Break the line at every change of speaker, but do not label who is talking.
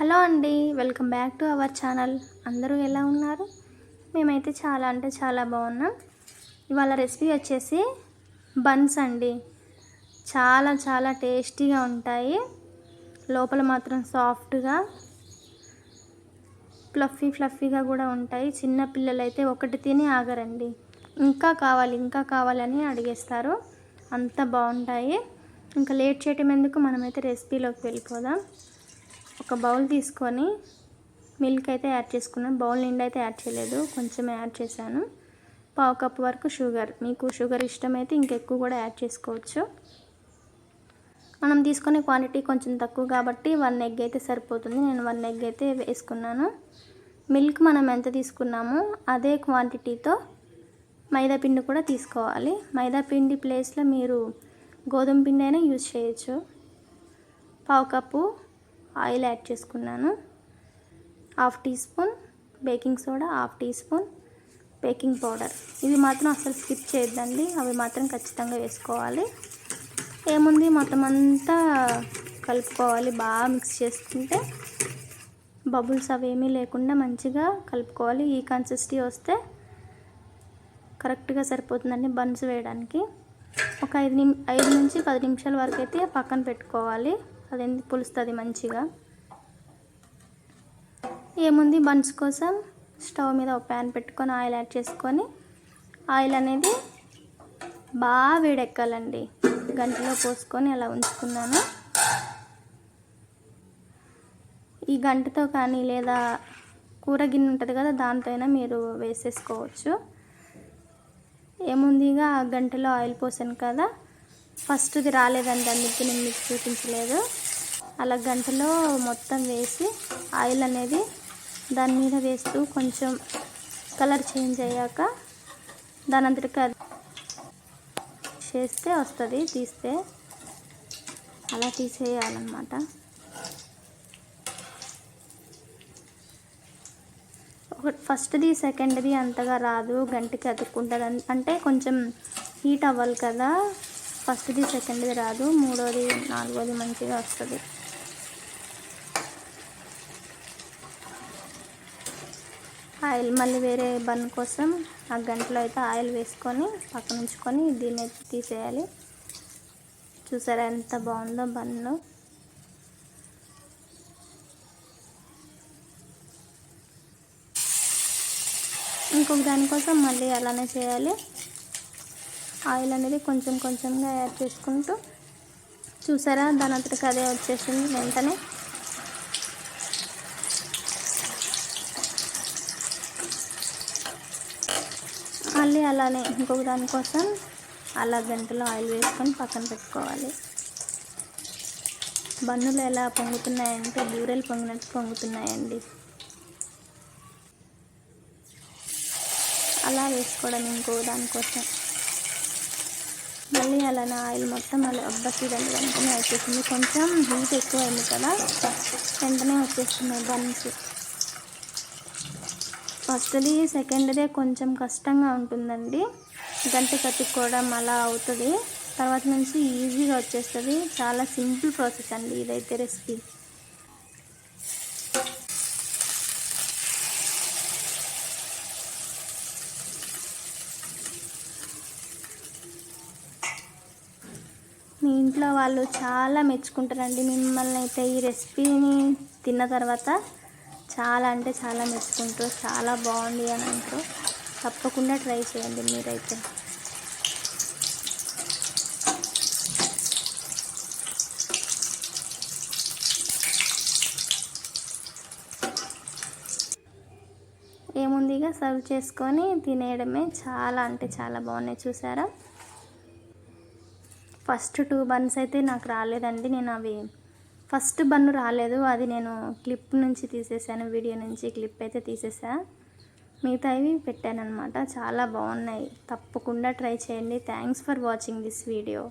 Hello అండి welcome back to our channel. అందరూ ఎలా ఉన్నారు? మేమైతే చాలా అంటే చాలా బాగున్నాం. ఇవాళ రెసిపీ వచ్చేసి బన్స్ అండి. చాలా చాలా టేస్టీగా ఉంటాయి. లోపల మాత్రం సాఫ్ట్గా ఫ్లఫీ ఫ్లఫీగా కూడా ఉంటాయి. చిన్న పిల్లలు అయితే ఒకటి తిని ఆగరండి. ఇంకా కావాలి ఇంకా కావాలని అడిగేస్తారు. అంత బాగుంటాయి. ఇంకా లేట్ చేయటం ఎందుకు? మనమైతే రెసిపీలోకి వెళ్ళిపోదాం. ఒక బౌల్ తీసుకొని మిల్క్ అయితే యాడ్ చేసుకున్నాను. బౌల్ నిండా అయితే యాడ్ చేయలేదు. కొంచెం యాడ్ చేశాను. పావు కప్ వరకు షుగర్. మీకు షుగర్ ఇష్టమైతే ఇంకెక్కువ కూడా యాడ్ చేసుకోవచ్చు. మనం తీసుకునే క్వాంటిటీ కొంచెం తక్కువ కాబట్టి వన్ ఎగ్ అయితే సరిపోతుంది. నేను వన్ ఎగ్ అయితే వేసుకున్నాను. మిల్క్ మనం ఎంత తీసుకున్నామో అదే క్వాంటిటీతో మైదా పిండి కూడా తీసుకోవాలి. మైదా పిండి ప్లేస్లో మీరు గోధుమ పిండి అయినా యూజ్ చేయొచ్చు. పావు కప్పు ఆయిల్ యాడ్ చేసుకున్నాను. Half teaspoon baking soda half teaspoon baking powder. ఇవి మాత్రం అసలు స్కిప్ చేయొద్దండి. అవి మాత్రం ఖచ్చితంగా వేసుకోవాలి. ఏముంది? మొత్తం అంతా కలుపుకోవాలి. బాగా మిక్స్ చేసుకుంటే బబుల్స్ అవేమీ లేకుండా మంచిగా కలుపుకోవాలి. ఈ కన్సిస్టీ వస్తే కరెక్ట్గా సరిపోతుందండి బన్స్ వేయడానికి. ఒక ఐదు నిమి ఐదు నుంచి పది నిమిషాల వరకు అయితే పక్కన పెట్టుకోవాలి. అది ఎందుకు పులుస్తుంది మంచిగా. ఏముంది? బన్స్ కోసం స్టవ్ మీద ఒక ప్యాన్ పెట్టుకొని ఆయిల్ యాడ్ చేసుకొని ఆయిల్ అనేది బాగా వేడెక్కాలండి. గంటలో పోసుకొని అలా ఉంచుకున్నాను. ఈ గంటతో కానీ లేదా కూర గిన్నె ఉంటుంది కదా దాంతో అయినా మీరు వేసేసుకోవచ్చు. ఏముందిగా ఆ గంటలో ఆయిల్ పోసాను కదా. ఫస్ట్ది రాలేదండి అందుకే నేను మీకు చూపించలేదు. అలా గంటలో మొత్తం వేసి ఆయిల్ అనేది దాని మీద వేస్తూ కొంచెం కలర్ చేంజ్ అయ్యాక దాని అంతటికి చేస్తే వస్తుంది తీస్తే అలా తీసేయాలన్నమాట. ఫస్ట్ది సెకండ్ది అంతగా రాదు గంటకి అతుక్కుంటుంది. అంటే కొంచెం హీట్ అవ్వాలి కదా ఫస్ట్ది సెకండ్ది రాదు. మూడోది నాలుగోది మంచిగా వస్తుంది. ఆయిల్ మళ్ళీ వేరే బన్ కోసం ఆ గంటలో అయితే ఆయిల్ వేసుకొని పక్కన ఉంచుకొని దీన్ని తీసేయాలి. చూసారా ఎంత బాగుందో బన్ను. ఇంకొక దానికోసం మళ్ళీ అలానే చేయాలి. ఆయిల్ అనేది కొంచెం కొంచెంగా యాడ్ చేసుకుంటూ చూసారా? దాని అంతటికి అదే వచ్చేసింది వెంటనే. మళ్ళీ అలానే ఇంకొక దానికోసం అలా గంటలో ఆయిల్ వేసుకొని పక్కన పెట్టుకోవాలి. బన్నులు ఎలా పొంగుతున్నాయంటే బూరెలు పొంగినట్టు పొంగుతున్నాయండి. అలా వేసుకోవడం ఇంకో దానికోసం మళ్ళీ అలానే ఆయిల్ మొత్తం అలా అబ్బకి వెంటనే వచ్చేసింది కొంచెం హీట్ ఎక్కువ అయింది కదా వెంటనే వచ్చేస్తున్నాయి బన్స్ ఫస్ట్ది సెకండ్దే కొంచెం కష్టంగా ఉంటుందండి. గంట కట్టుకోవడం అలా అవుతుంది. తర్వాత నుంచి ఈజీగా వచ్చేస్తుంది. చాలా సింపుల్ ప్రాసెస్ అండి ఇదైతే రెసిపీ. మీ ఇంట్లో వాళ్ళు చాలా మెచ్చుకుంటారండి. మిమ్మల్ని అయితే ఈ రెసిపీని తిన్న తర్వాత చాలా అంటే చాలా మెచ్చుకుంటారు. చాలా బాగుంది అని అంటారు. తప్పకుండా ట్రై చేయండి మీరైతే. ఏముందిగా సర్వ్ చేసుకొని తినేయడమే. చాలా అంటే చాలా బాగున్నాయి. చూసారా? ఫస్ట్ టూ బన్స్ అయితే నాకు రాలేదండి. నేను అవి ఫస్ట్ బన్ను రాలేదు. అది నేను క్లిప్ నుంచి తీసేసాను. వీడియో నుంచి క్లిప్ అయితే తీసేసా. మిగతావి పెట్టాను అనమాట చాలా బాగున్నాయి. తప్పకుండా ట్రై చేయండి. Thanks for watching this video.